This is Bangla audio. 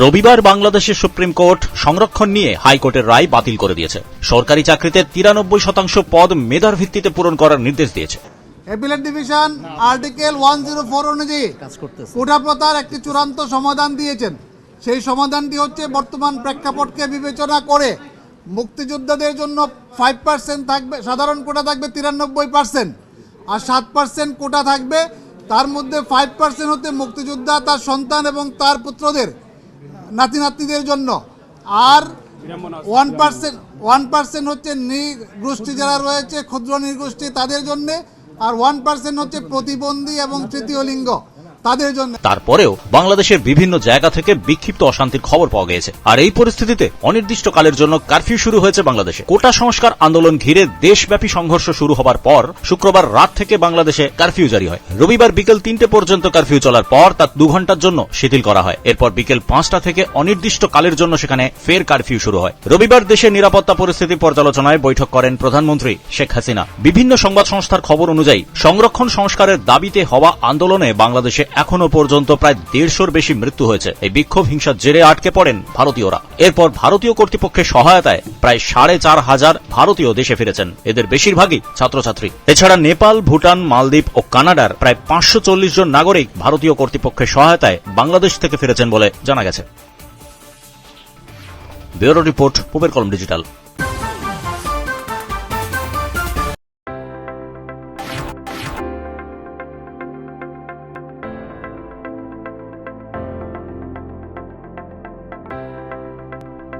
রবিবার বাংলাদেশের সুপ্রিম কোর্ট সংরক্ষণ নিয়ে হাইকোর্টের রায় বাতিল করে দিয়েছে। সরকারি চাকরিতে তিরানব্বই শতাংশ পদ মেধার ভিত্তিতে পূরণ করার নির্দেশ দিয়েছে। Appellate division article one zero four অনুযায়ী কোটা প্রথার একটি চূড়ান্ত সমাধান দিয়েছেন। সেই সমাধানটি হচ্ছে বর্তমান প্রেক্ষাপটকে বিবেচনা করে মুক্তিযোদ্ধাদের জন্য ফাইভ পার্সেন্ট থাকবে সাধারণ কোটা থাকবে তিরানব্বই পার্সেন্ট আর সাত পার্সেন্ট কোটা থাকবে তার মধ্যে ফাইভ পার্সেন্ট হতে মুক্তিযোদ্ধা তার সন্তান এবং তার পুত্রদের। নাতি নাতনিদের জন্য। আর ওয়ান পার্সেন্ট ওয়ান পার্সেন্ট হচ্ছে নৃগোষ্ঠী যারা রয়েছে, ক্ষুদ্র নৃগোষ্ঠী তাদের জন্যে, আর ওয়ান পার্সেন্ট হচ্ছে প্রতিবন্ধী এবং তৃতীয় লিঙ্গ। তাদের জন্য। তারপরেও বাংলাদেশের বিভিন্ন জায়গা থেকে বিক্ষিপ্ত অশান্তির খবর পাওয়া গিয়েছে আর এই পরিস্থিতিতে অনির্দিষ্টকালের জন্য কারফিউ শুরু হয়েছে বাংলাদেশে। কোটা সংস্কার আন্দোলন ঘিরে দেশব্যাপী সংঘর্ষ শুরু হবার পর শুক্রবার রাত থেকে বাংলাদেশে কারফিউ জারি হয়। রবিবার বিকেল তিনটে পর্যন্ত কারফিউ চলার পর তা দু ঘণ্টার জন্য শিথিল করা হয়। এরপর বিকেল পাঁচটা থেকে অনির্দিষ্ট কালের জন্য সেখানে ফের কারফিউ শুরু হয়। রবিবার দেশের নিরাপত্তা পরিস্থিতি পর্যালোচনায় বৈঠক করেন প্রধানমন্ত্রী শেখ হাসিনা। বিভিন্ন সংবাদ সংস্থার খবর অনুযায়ী সংরক্ষণ সংস্কারের দাবিতে হওয়া আন্দোলনে বাংলাদেশে এখনও পর্যন্ত প্রায় দেড়শোর বেশি মৃত্যু হয়েছে। এই বিক্ষোভ হিংসার জেরে আটকে পড়েন ভারতীয়রা। এরপর ভারতীয় কর্তৃপক্ষের সহায়তায় প্রায় সাড়ে চার হাজার ভারতীয় দেশে ফিরেছেন। এদের বেশিরভাগই ছাত্রছাত্রী। এছাড়া নেপাল, ভুটান, মালদ্বীপ ও কানাডার প্রায় পাঁচশো চল্লিশ জন নাগরিক ভারতীয় কর্তৃপক্ষের সহায়তায় বাংলাদেশ থেকে ফিরেছেন বলে জানা গেছে। Bureau report digital.